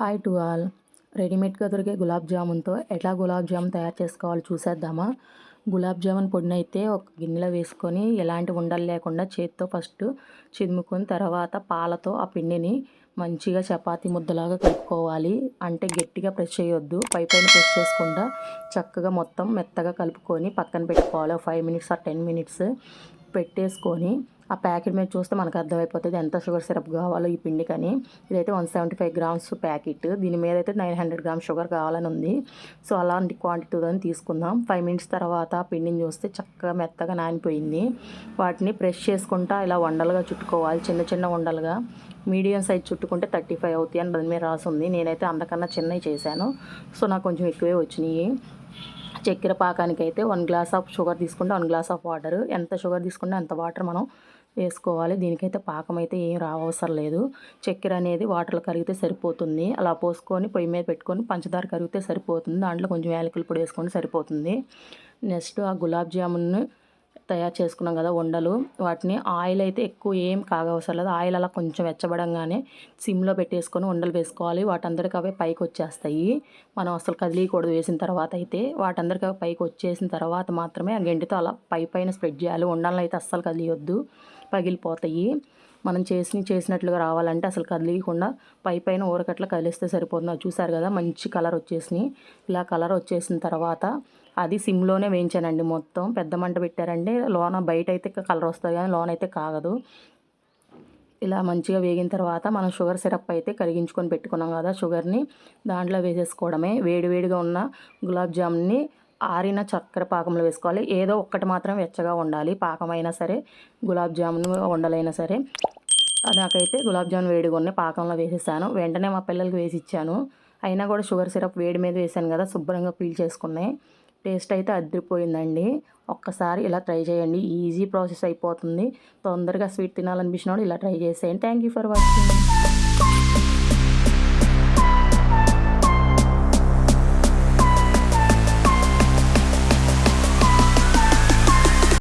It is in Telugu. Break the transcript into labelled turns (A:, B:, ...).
A: Hi to all. రెడీమేడ్గా దొరికే గులాబ్ జామున్తో ఎట్లా గులాబ్ జామున్ తయారు చేసుకోవాలో చూసేద్దామా? గులాబ్ జామున్ పొడిని అయితే ఒక గిన్నెలో వేసుకొని ఎలాంటి ఉండలు లేకుండా చేతితో ఫస్ట్ చిదుముకొని తర్వాత పాలతో ఆ పిండిని మంచిగా చపాతీ ముద్దలాగా కలుపుకోవాలి. అంటే గట్టిగా ప్రెస్ చేయొద్దు. పై పైన ప్రెస్ చేసుకుండా చక్కగా మొత్తం మెత్తగా కలుపుకొని పక్కన పెట్టుకోవాలి. ఫైవ్ మినిట్స్ ఆ టెన్ మినిట్స్ పెట్టేసుకొని ఆ ప్యాకెట్ మీద చూస్తే మనకు అర్థమైపోతుంది ఎంత షుగర్ సిరప్ కావాలో ఈ పిండికని ఇదైతే one seventy five grams packet. దీని మీద అయితే నైన్ హండ్రెడ్ గ్రామ్స్ షుగర్ కావాలని ఉంది. సో అలాంటి క్వాంటిటీతో తీసుకుందాం. ఫైవ్ మినిట్స్ తర్వాత పిండిని చూస్తే చక్కగా మెత్తగా నానిపోయింది. వాటిని ప్రెష్ చేసుకుంటా ఇలా వండలుగా చుట్టుకోవాలి. చిన్న చిన్న వండలుగా. మీడియం సైజ్ చుట్టుకుంటే థర్టీ ఫైవ్ అవుతాయి అని దాని మీద రాసింది నేనైతే అంతకన్నా చిన్నవి చేశాను. సో నాకు కొంచెం ఎక్కువే వచ్చినాయి. చక్కెర పాకానికి అయితే వన్ గ్లాస్ ఆఫ్ షుగర్ తీసుకుంటే వన్ గ్లాస్ ఆఫ్ వాటర్ ఎంత షుగర్ తీసుకుంటే అంత వాటర్ మనం వేసుకోవాలి. దీనికైతే పాకం అయితే ఏం రావసరం లేదు. చక్కెర అనేది వాటర్లో కరిగితే సరిపోతుంది. అలా పోసుకొని పొయ్యి మీద పెట్టుకొని పంచదార కరిగితే సరిపోతుంది. దాంట్లో కొంచెం యాలకుల పొడి వేసుకొని సరిపోతుంది. నెక్స్ట్ ఆ గులాబ్ జామున్ తయారు చేసుకున్నాం కదా ఉండలు. వాటిని ఆయిల్ అయితే ఎక్కువ ఏం కాగవసరం లేదు. ఆయిల్ అలా కొంచెం వెచ్చబడంగానే సిమ్లో పెట్టేసుకొని ఉండలు వేసుకోవాలి. వాటందరికి అవే పైకి వచ్చేస్తాయి. మనం అసలు కదిలీకూడదు. వేసిన తర్వాత అయితే వాటందరికి అవి పైకి వచ్చేసిన తర్వాత మాత్రమే ఆ గెంటితో అలా పై పైన స్ప్రెడ్ చేయాలి. ఉండలను అయితే అస్సలు కదిలియొద్దు. పగిలిపోతాయి. మనం చేసి చేసినట్లుగా రావాలంటే అసలు కదిలియకుండా పై పైన ఊరకట్ల కదిలిస్తే సరిపోతుంది. అది చూసారు కదా మంచి కలర్ వచ్చేసినాయి. ఇలా కలర్ వచ్చేసిన తర్వాత అది సిమ్లోనే వేయించానండి మొత్తం. పెద్ద మంట పెట్టారండి లోన బయట అయితే కలర్ వస్తుంది కానీ లోన అయితే కాగదు. ఇలా మంచిగా వేగిన తర్వాత మనం షుగర్ సిరప్ అయితే కరిగించుకొని పెట్టుకున్నాం కదా షుగర్ని దాంట్లో వేసేసుకోవడమే. వేడివేడిగా ఉన్న గులాబ్ జామున్ని ఆరిన చక్కెర పాకంలో వేసుకోవాలి. ఏదో ఒక్కటి మాత్రం వెచ్చగా ఉండాలి. పాకమైనా సరే గులాబ్ జామున్ ఉండలైనా సరే. నాకైతే గులాబ్ జామున్ వేడిగా ఉన్నాయి పాకంలో వేసేసాను. వెంటనే మా పిల్లలకి వేసి ఇచ్చాను అయినా కూడా షుగర్ సిరప్ వేడి మీద వేసాను కదా శుభ్రంగా పీల్ చేసుకున్నాయి. టేస్ట్ అయితే అదిరిపోయిందండి. ఒక్కసారి ఇలా ట్రై చేయండి. ఈజీ ప్రాసెస్ అయిపోతుంది. తొందరగా స్వీట్ తినాలనిపించినప్పుడు ఇలా ట్రై చేసేయండి. Thank you for watching.